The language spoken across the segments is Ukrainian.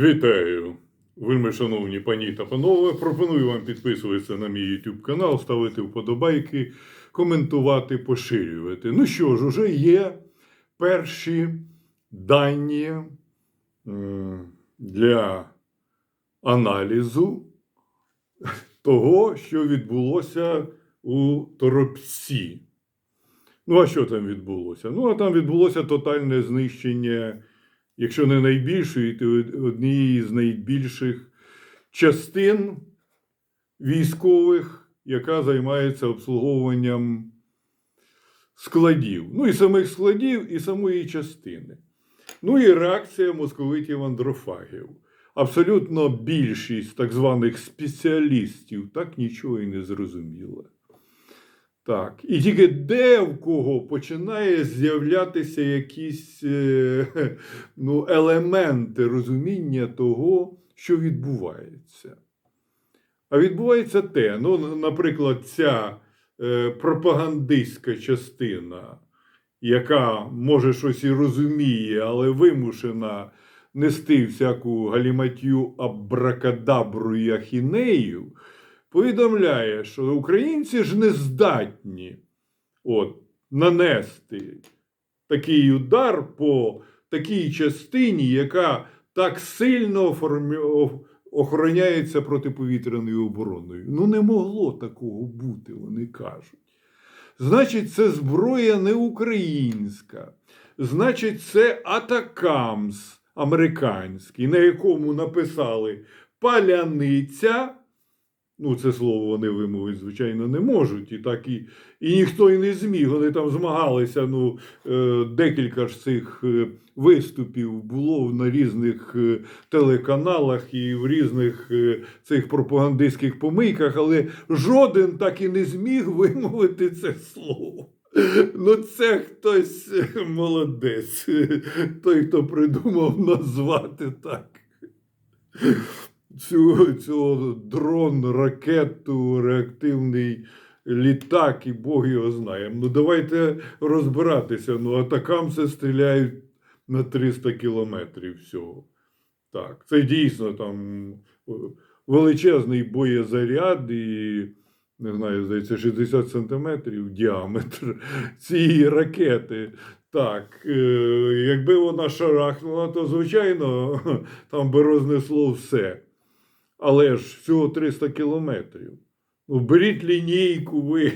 Вітаю! Вельми шановні пані та панове. Пропоную вам підписуватися на мій YouTube канал, ставити вподобайки, коментувати, поширювати. Ну що ж, уже є перші дані для аналізу того, що відбулося у Торопці. Ну, а що там відбулося? Ну, а там відбулося тотальне знищення, якщо не найбільшої, то однієї з найбільших частин військових, яка займається обслуговуванням складів. Ну, і самих складів, і самої частини. Ну і реакція московитів андрофагів. Абсолютно більшість так званих спеціалістів так нічого і не зрозуміла. Так, і тільки де в кого починає з'являтися якісь е, ну, елементи розуміння того, що відбувається. А відбувається те, ну, наприклад, ця е, пропагандистська частина, яка може щось і розуміє, але вимушена нести всяку галіматю абракадабру і ахінею, повідомляє, що українці ж не здатні от, нанести такий удар по такій частині, яка так сильно охороняється протиповітряною обороною. Ну, не могло такого бути, вони кажуть. Значить, це зброя не українська. Значить, це атакамс американський, на якому написали паляниця. Ну, це слово вони вимовити, звичайно, не можуть. І так і, і ніхто і не зміг. Вони там змагалися. Ну, е, декілька ж цих е, виступів було на різних е, телеканалах і в різних цих пропагандистських помийках, але жоден так і не зміг вимовити це слово. Ну, це хтось молодець, той, хто придумав назвати так цю, цю дрон, ракету, реактивний літак, і Бог його знає. Ну давайте розбиратися. Ну, атакамси стріляють на 300 кілометрів всього. Так, це дійсно там е, величезний боєзаряд і. Не знаю, здається, 60 сантиметрів діаметр цієї ракети. Так, е, якби вона шарахнула, то звичайно там би рознесло все. Але ж всього 300 кілометрів. Ну, беріть лінійку, ви.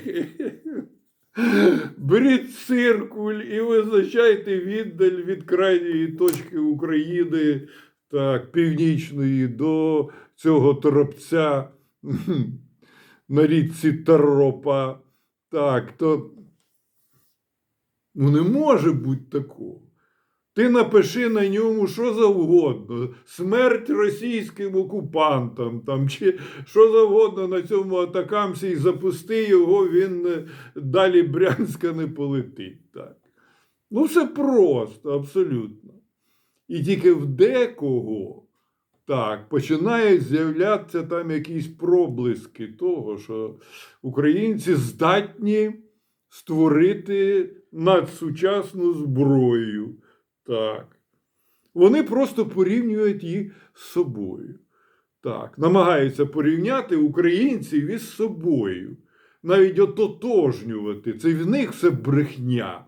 Беріть циркуль і визначайте віддаль від крайньої точки України, так, північної, до цього торопця на річці Таропа. Так, то ну не може бути такого. Ти напиши на ньому що завгодно. Смерть російським окупантам, там, чи що завгодно на цьому атакамсі і запусти його, він е, далі Брянська не полетить. Так. Ну, все просто, абсолютно. І тільки в декого так, починають з'являтися там якісь проблиски того, що українці здатні створити надсучасну зброю. Так. Вони просто порівнюють їх з собою. Так, намагаються порівняти українців із собою, навіть ототожнювати. Це в них все брехня.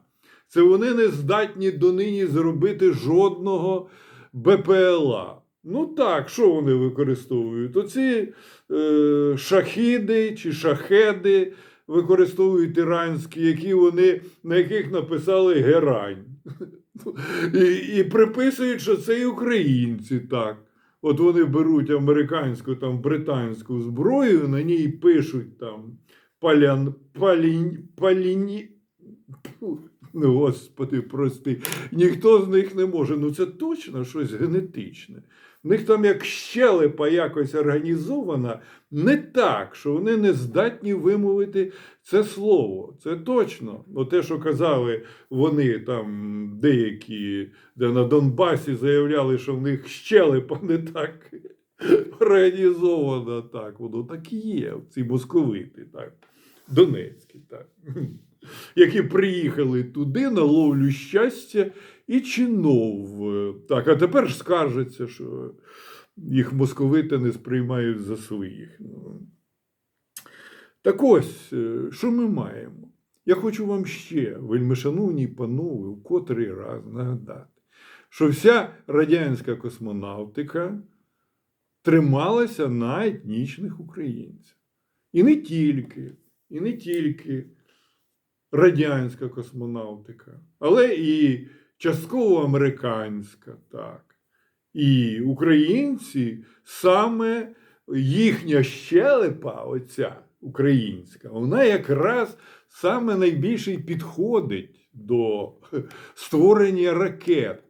Це вони не здатні донині зробити жодного БПЛА. Ну так, що вони використовують? Оці е, шахіди чи шахеди використовують іранські, які вони, на яких написали герань. І, і приписують, що це і українці так. От вони беруть американську там британську зброю, на ній пишуть там палян, палінь, Ну, господи, прости. Ніхто з них не може. Ну це точно щось генетичне. В них там як щелепа якось організована, не так, що вони не здатні вимовити це слово. Це точно. О те, що казали вони там деякі, де на Донбасі заявляли, що в них щелепа не так організована. Так, воно так і є. Ці московити, так. Донецькі, так. Які приїхали туди на ловлю щастя і чинов. Так, а тепер ж скаржаться, що їх московити не сприймають за своїх. Ну, Так ось, е, що ми маємо? Я хочу вам ще, вельмишановні панове, у котрий раз нагадати, що вся радянська космонавтика трималася на етнічних українцях. І не тільки, і не тільки радянська космонавтика, але і частково американська, так. І українці саме їхня щелепа, оця українська, вона якраз саме найбільше підходить до створення ракет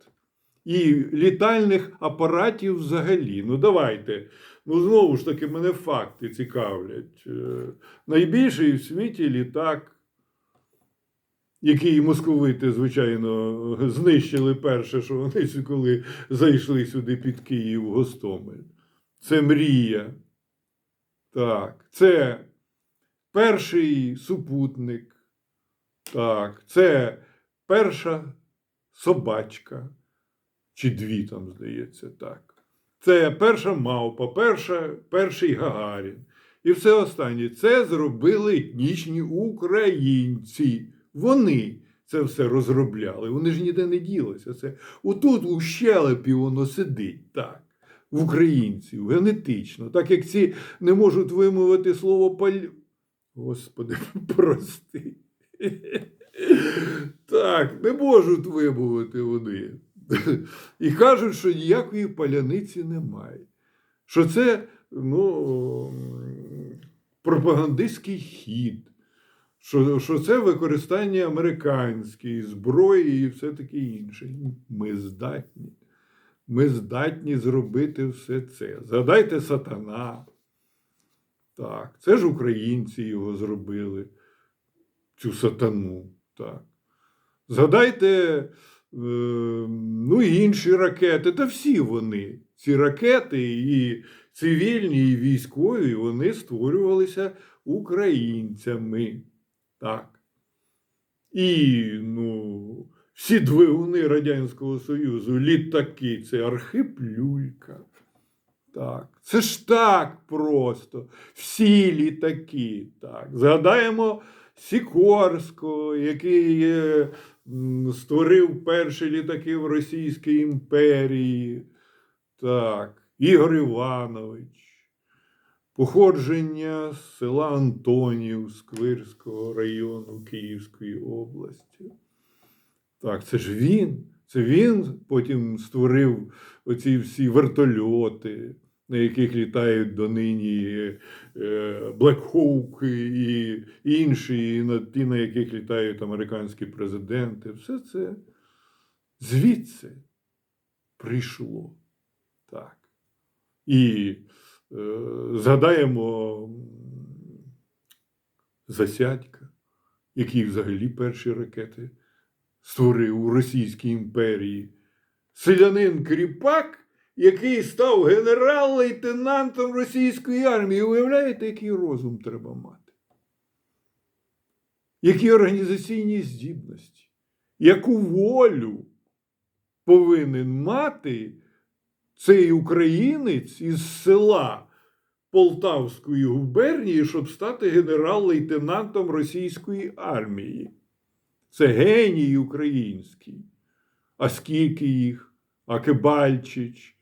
і літальних апаратів взагалі. Ну, давайте. Ну, знову ж таки, мене факти цікавлять. Е, Найбільший в світі літак, який московити, звичайно, знищили перше, що вони коли зайшли сюди під Київ Гостомель. Це мрія. Так, це перший супутник. Так, це перша собачка. Чи дві там, здається, так. Це перша мавпа, перша, перший Гагарін. І все останнє. Це зробили етнічні українці. Вони це все розробляли. Вони ж ніде не ділися. Це отут у щелепі воно сидить так. В українців генетично, так як ці не можуть вимовити слово паль. Господи, прости. Так, не можуть вимовити вони. І кажуть, що ніякої паляниці немає. Що це ну, пропагандистський хід, що, що це використання американської зброї і все таке інше. Ми здатні. Ми здатні зробити все це. Згадайте сатана. Так, це ж українці його зробили, цю сатану. Так. Згадайте, е, ну, інші ракети, та всі вони, ці ракети, і цивільні, і військові, вони створювалися українцями. Так. І ну, всі двигуни Радянського Союзу, літаки, це Архип Люлька. Так, це ж так просто. Всі літаки. Так. Згадаємо Сікорського, який створив перші літаки в Російській імперії. Так, Ігор Іванович. Походження з села Антонів Сквирського району Київської області. Так, це ж він. Це він потім створив оці всі вертольоти, на яких літають донині е, і інші, і на ті, на яких літають американські президенти. Все це звідси прийшло. Так. І згадаємо Засядька, який взагалі перші ракети створив у Російській імперії. Селянин Кріпак, який став генерал-лейтенантом російської армії. Уявляєте, який розум треба мати? Які організаційні здібності, яку волю повинен мати цей українець із села Полтавської губернії, щоб стати генерал-лейтенантом російської армії? Це геній український. А скільки їх? А Кибальчич,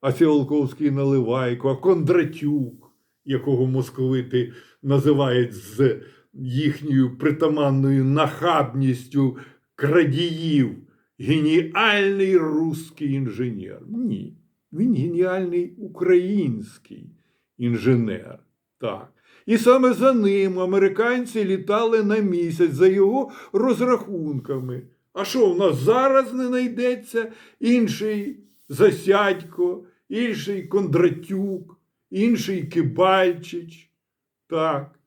а Ціолковський Наливайко, а Кондратюк, якого московити називають з їхньою притаманною нахабністю крадіїв. Геніальний русський інженер. Ні. Він геніальний український інженер. Так. І саме за ним американці літали на місяць за його розрахунками. А що в нас зараз не знайдеться інший Засядько, інший Кондратюк, інший Кибальчич, так,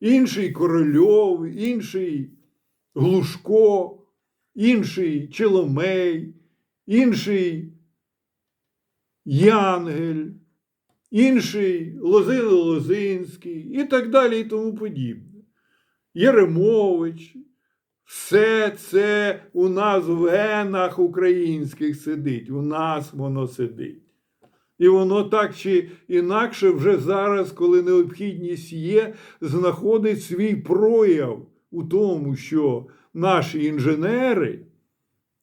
інший Корольов, інший Глушко, інший Челомей, інший Янгель інший Лозин Лозинський і так далі і тому подібне. Єремович, Все це у нас в генах українських сидить, у нас воно сидить. І воно так чи інакше вже зараз, коли необхідність є, знаходить свій прояв у тому, що наші інженери,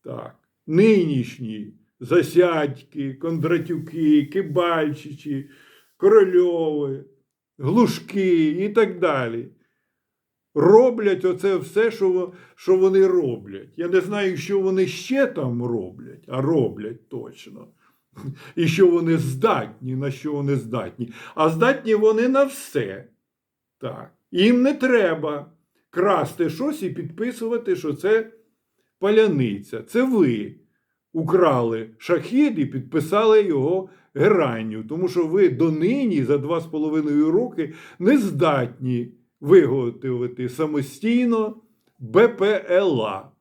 так, нинішні Засядьки, Кондратюки, Кибальчичі, Корольови, Глушки і так далі. Роблять оце все, що, вони роблять. Я не знаю, що вони ще там роблять, а роблять точно. І що вони здатні, на що вони здатні. А здатні вони на все. Так. Їм не треба красти щось і підписувати, що це паляниця. Це ви украли шахід і підписали його геранню, тому що ви донині за два з половиною роки не здатні виготовити самостійно БПЛА.